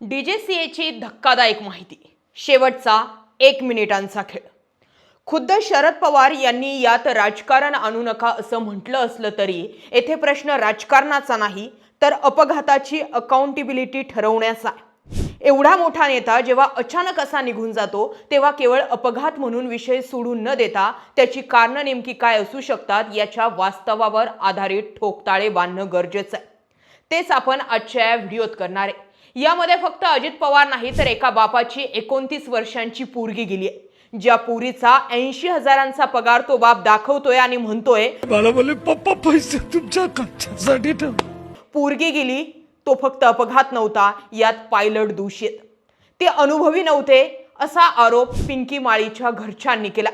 डीजेसीएची धक्कादायक माहिती. शेवटचा एक मिनिटांचा खेळ. खुद्द शरद पवार यांनी यात राजकारण आणू नका असं म्हटलं असलं तरी येथे प्रश्न राजकारणाचा नाही तर अपघाताची अकाउंटेबिलिटी ठरवण्याचा एवढा मोठा नेता जेव्हा अचानक असा निघून जातो तेव्हा केवळ अपघात म्हणून विषय सोडून न देता त्याची कारणं नेमकी काय असू शकतात याच्या वास्तवावर आधारित ठोकताळे बांधणं गरजेचं आहे. तेच आपण आजच्या या व्हिडिओत करणार आहे. यामध्ये फक्त अजित पवार नाही तर एका बापाची एकोणतीस वर्षांची पोरगी गेली आहे. ज्या पुरीचा ऐंशी हजारांचा पगार तो बाप दाखवतोय आणि म्हणतोय मला बोलले पप्पा पैसे तुमच्या खर्चासाठी पोरगी गेली तो फक्त अपघात नव्हता यात पायलट दूषित ते अनुभवी नव्हते असा आरोप पिंकी माळीच्या घरच्यांनी केला.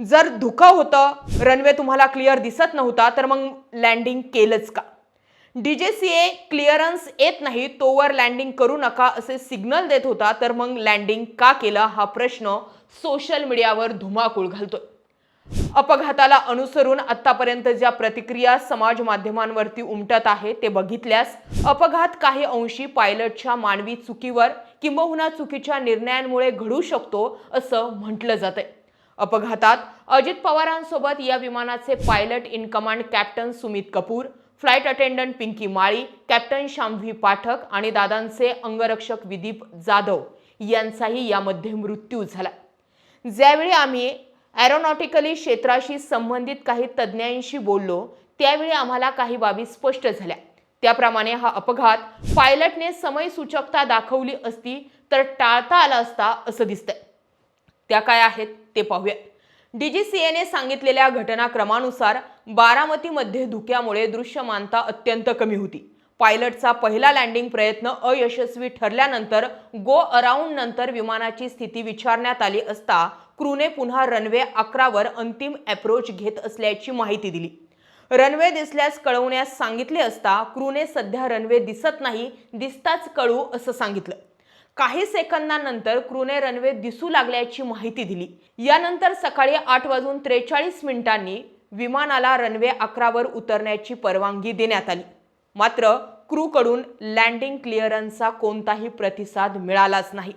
जर धुकं होतं रनवे तुम्हाला क्लिअर दिसत नव्हता तर मग लँडिंग केलंच का? डीजेसीए क्लिअरन्स येत नाही तोवर लँडिंग करू नका असे सिग्नल देत होता तर मग लँडिंग का केलं हा प्रश्न सोशल मीडियावर धुमाकूळ घालतोय. अपघाताला अनुसरून आतापर्यंत ज्या प्रतिक्रिया समाज माध्यमांवरती उमटत आहे ते बघितल्यास अपघात काही अंशी पायलटच्या मानवी चुकीवर किंबहुना चुकीच्या निर्णयांमुळे घडू शकतो असं म्हटलं जातंय. अपघातात अजित पवारांसोबत या विमानाचे pilot in command captain Sumit Kapoor flight attendant Pinky Mali captain Shambhavi Pathak आणि दादांचे अंगरक्षक विदीप जाधव यांचाही यामध्ये मृत्यू झाला. ज्यावेळी आम्ही ॲरोनॉटिकली क्षेत्राशी संबंधित काही तज्ज्ञांशी बोललो त्यावेळी आम्हाला काही बाबी स्पष्ट झाल्या. त्याप्रमाणे हा अपघात पायलटने समय सूचकता दाखवली असती तर टाळता आला असता असं दिसतंय. त्या काय आहेत ते पाहूया. डीजीसीएने सांगितलेल्या घटनाक्रमानुसार बारामतीमध्ये धुक्यामुळे दृश्यमानता अत्यंत कमी होती. पायलटचा पहिला लँडिंग प्रयत्न अयशस्वी ठरल्यानंतर गो अराऊंड नंतर विमानाची स्थिती विचारण्यात आली असता क्रूने पुन्हा रनवे अकरावर अंतिम अप्रोच घेत असल्याची माहिती दिली. रनवे दिसल्यास कळवण्यास सांगितले असता क्रूने सध्या रनवे दिसत नाही दिसताच कळू असं सांगितलं. काही सेकंदानंतर क्रूने रनवे दिसू लागल्याची माहिती दिली. यानंतर सकाळी आठ वाजून त्रेचाळीस मिनिटांनी विमानाला रनवे अकरावर उतरण्याची परवानगी देण्यात आली. मात्र क्रूकडून लँडिंग क्लिअरन्सचा कोणताही प्रतिसाद मिळालाच नाही.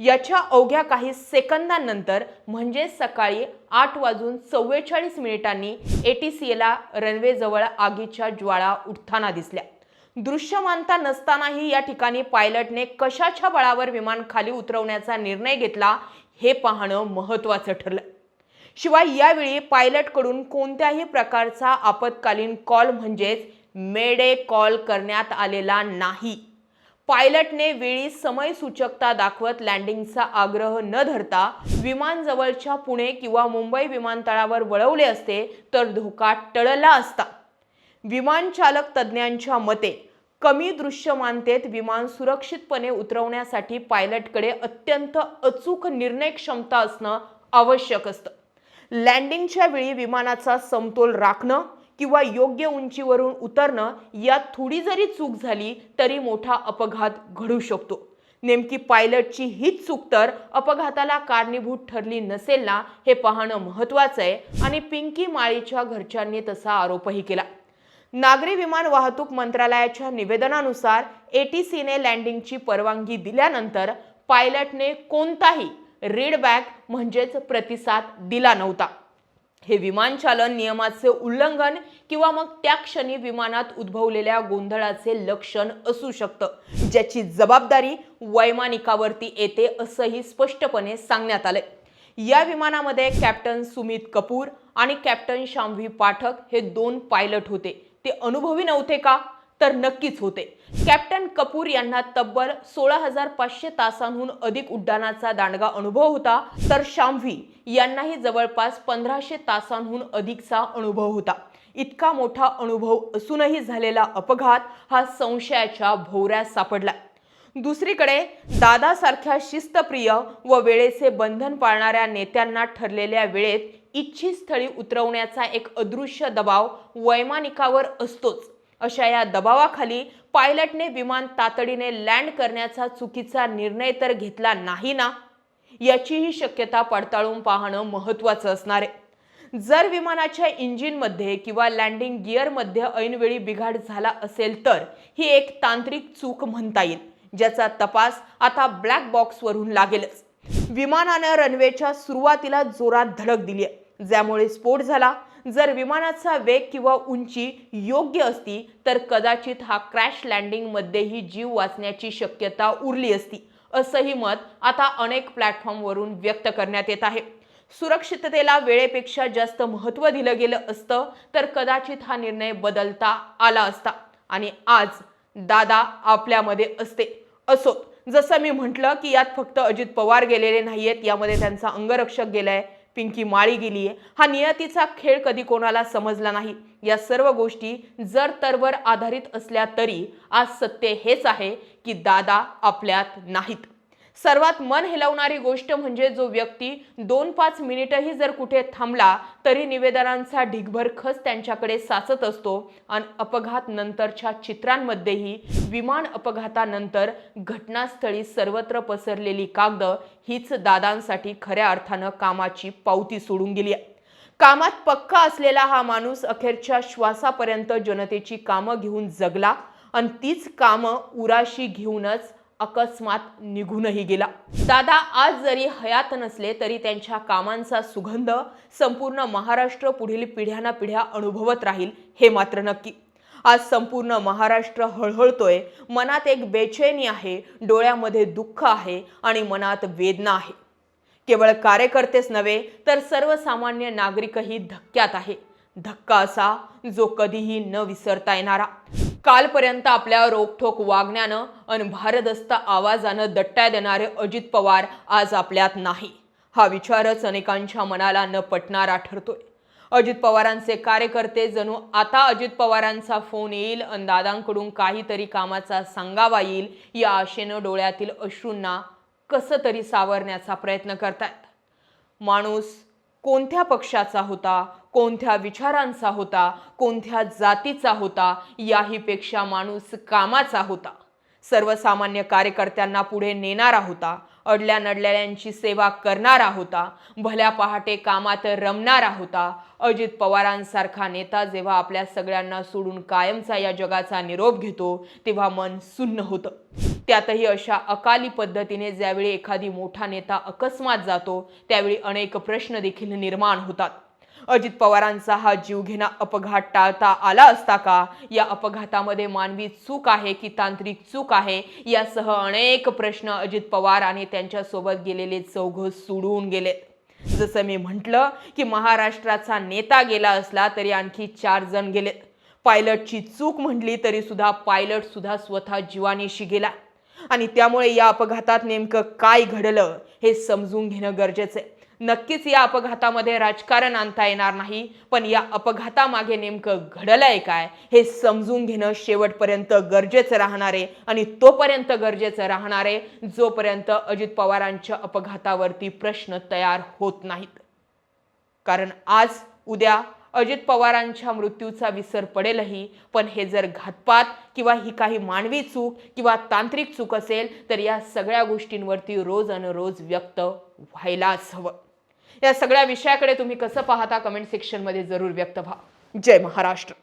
याच्या अवघ्या काही सेकंदांनंतर म्हणजे सकाळी आठ वाजून चव्वेचाळीस मिनिटांनी एटीसीएला रनवेजवळ आगीच्या ज्वाळा उठताना दिसल्या. दृश्यमानता नसतानाही या ठिकाणी पायलटने कशाच्या बळावर विमान खाली उतरवण्याचा निर्णय घेतला हे पाहणं महत्त्वाचं ठरलं. शिवाय यावेळी पायलटकडून कोणत्याही प्रकारचा आपत्कालीन कॉल म्हणजेच मेडे कॉल करण्यात आलेला नाही. पायलटने वेळी समय सूचकता दाखवत लँडिंगचा आग्रह न धरता विमान जवळच्या पुणे किंवा मुंबई विमानतळावर वळवले असते तर धोका टळला असता. विमानचालक तज्ज्ञांच्या मते कमी दृश्यमानतेत विमान सुरक्षितपणे उतरवण्यासाठी पायलटकडे अत्यंत अचूक निर्णय क्षमता असणं आवश्यक असतं. लँडिंगच्या वेळी विमानाचा समतोल राखणं किंवा योग्य उंचीवरून उतरणं यात थोडी जरी चूक झाली तरी मोठा अपघात घडू शकतो. नेमकी पायलटची हीच चूक तर अपघाताला कारणीभूत ठरली नसेल ना हे पाहणं महत्त्वाचं आहे आणि पिंकी माळीच्या घरच्यांनी तसा आरोपही केला. नागरी विमान वाहतूक मंत्रालयाच्या निवेदनानुसार एटीसीने लँडिंगची परवानगी दिल्यानंतर पायलटने कोणताही रीडबॅक म्हणजेच प्रतिसाद दिला नव्हता. हे विमानचालन नियमाचे उल्लंघन किंवा मग त्या क्षणी विमानात उद्भवलेल्या गोंधळाचे लक्षण असू शकतं ज्याची जबाबदारी वैमानिकावरती येते असंही स्पष्टपणे सांगण्यात आलं या विमानामध्ये कॅप्टन सुमित कपूर आणि कॅप्टन शामव्ही पाठक हे दोन पायलट होते. ते अनुभवी नव्हते का? तर नक्कीच होते. कॅप्टन कपूर यांना तब्बल सोळा हजार पाचशे तासांहून अधिक उड्डाणाचा दांडगा अनुभव होता. तर शामव्ही यांनाही जवळपास पंधराशे तासांहून अधिकचा अनुभव होता. इतका मोठा अनुभव असूनही झालेला अपघात हा संशयाच्या भोवऱ्यात सापडला. दुसरीकडे दादासारख्या शिस्तप्रिय व वेळेचे बंधन पाळणाऱ्या नेत्यांना ठरलेल्या वेळेत इच्छित स्थळी उतरवण्याचा एक अदृश्य दबाव वैमानिकावर असतोच. अशा या दबावाखाली पायलटने विमान तातडीने लँड करण्याचा चुकीचा निर्णय तर घेतला नाही ना? याचीही शक्यता पडताळून पाहणं महत्त्वाचं असणार आहे. जर विमानाच्या इंजिनमध्ये किंवा लँडिंग गिअरमध्ये ऐनवेळी बिघाड झाला असेल तर ही एक तांत्रिक चूक म्हणता येईल ज्याचा तपास आता ब्लॅक बॉक्सवरून लागेलच. विमानानं रनवेच्या सुरुवातीला जोरात धडक दिली आहे. ज्यामुळे स्फोट झाला. जर विमानाचा वेग किंवा उंची योग्य असती तर कदाचित हा क्रॅश लँडिंगमध्येही जीव वाचण्याची शक्यता उरली असती असंही मत आता अनेक प्लॅटफॉर्मवरून व्यक्त करण्यात येत आहे. सुरक्षिततेला वेळेपेक्षा जास्त महत्त्व दिलं गेलं असतं तर कदाचित हा निर्णय बदलता आला असता. आणि आज दादा आपल्यामध्ये असते असोत. जसं मी म्हटलं की यात फक्त अजित पवार गेलेले नाही आहेत यामध्ये त्यांचा अंगरक्षक गेलाय पिंकी माळी गेली आहे हा नियतीचा खेळ कधी कोणाला समजला नाही. या सर्व गोष्टी जर तरवर आधारित असल्या तरी आज सत्य हेच आहे की दादा आपल्यात नाहीत. सर्वात मन हेलवणारी गोष्ट म्हणजे जो व्यक्ती दोन पाच मिनिटही जर कुठे थांबला तरी निवेदनांचा ढिगभर खस त्यांच्याकडे साचत असतो. आणि अपघात नंतरच्या चित्रांमध्येही विमान अपघातानंतर घटनास्थळी सर्वत्र पसरलेली कागद हीच दादांसाठी खऱ्या अर्थानं कामाची पावती सोडून गेली. आहे कामात पक्का असलेला हा माणूस अखेरच्या श्वासापर्यंत जनतेची कामं घेऊन जगला. आणि तीच कामं उराशी घेऊनच अकस्मात निघूनही गेला. दादा आज जरी हयात नसले तरी त्यांच्या कामांचा सुगंध संपूर्ण महाराष्ट्र पुढील पिढ्याना पिढ्या अनुभवत राहील हे मात्र नक्की. आज संपूर्ण महाराष्ट्र हळहळतोय मनात एक बेचैनी आहे डोळ्यामध्ये दुःख आहे आणि मनात वेदना आहे. केवळ कार्यकर्तेच नव्हे तर सर्वसामान्य नागरिकही धक्क्यात आहे. धक्का असा जो कधीही न विसरता येणारा. कालपर्यंत आपल्या रोखठोक वागण्यानं आणि भारदस्त आवाजानं दट्ट्या देणारे अजित पवार आज आपल्यात नाही. हा विचारच अनेकांच्या मनाला न पटणारा ठरतोय. अजित पवारांचे कार्यकर्ते जणू आता अजित पवारांचा फोन येईल आणि दादांकडून काहीतरी कामाचा सांगावा येईल या आशेनं डोळ्यातील अश्रूंना कसं तरी सावरण्याचा प्रयत्न करतायत. माणूस कोणत्या पक्षाचा होता कोणत्या विचारांचा होता कोणत्या जातीचा होता याहीपेक्षा माणूस कामाचा होता. सर्वसामान्य कार्यकर्त्यांना पुढे नेणारा होता अडल्या नडलेल्यांची सेवा करणारा होता भल्या पहाटे कामात रमणारा होता. अजित पवारांसारखा नेता जेव्हा आपल्या सगळ्यांना सोडून कायमचा या जगाचा निरोप घेतो तेव्हा मन सुन्न होतं. त्यातही अशा अकाली पद्धतीने ज्यावेळी एखादी मोठा नेता अकस्मात जातो त्यावेळी अनेक प्रश्न देखील निर्माण होतात. अजित पवारांचा हा जीवघेणा अपघात टाळता आला असता का? या अपघातामध्ये मानवी चूक आहे की तांत्रिक चूक आहे? यासह अनेक प्रश्न अजित पवार आणि त्यांच्यासोबत गेलेले चौघ सोडून गेलेत जसं मी म्हटलं की महाराष्ट्राचा नेता गेला असला तरी आणखी चार जण गेलेत पायलटची चूक म्हटली तरी सुद्धा पायलट सुद्धा स्वतः जीवानीशी गेला. आणि त्यामुळे या अपघातात नेमकं काय घडलं हे समजून घेणं गरजेचं आहे. नक्कीच या अपघातामध्ये राजकारण आणता येणार नाही पण या अपघातामागे नेमकं घडलंय काय हे समजून घेणं शेवटपर्यंत गरजेचं राहणार आहे आणि तोपर्यंत गरजेचं राहणार आहे जोपर्यंत अजित पवारांच्या अपघातावरती प्रश्न तयार होत नाहीत. कारण आज उद्या अजित पवारांच्या मृत्यूचा विसर पडेलही पण हे जर घातपात किंवा ही काही मानवी चूक किंवा तांत्रिक चूक असेल तर या सगळ्या गोष्टींवरती रोज अन रोज व्यक्त व्हायलाच हवं. या सगळ्या विषयाकडे तुम्ही कसं पाहता कमेंट सेक्शनमध्ये जरूर व्यक्त व्हा. जय महाराष्ट्र.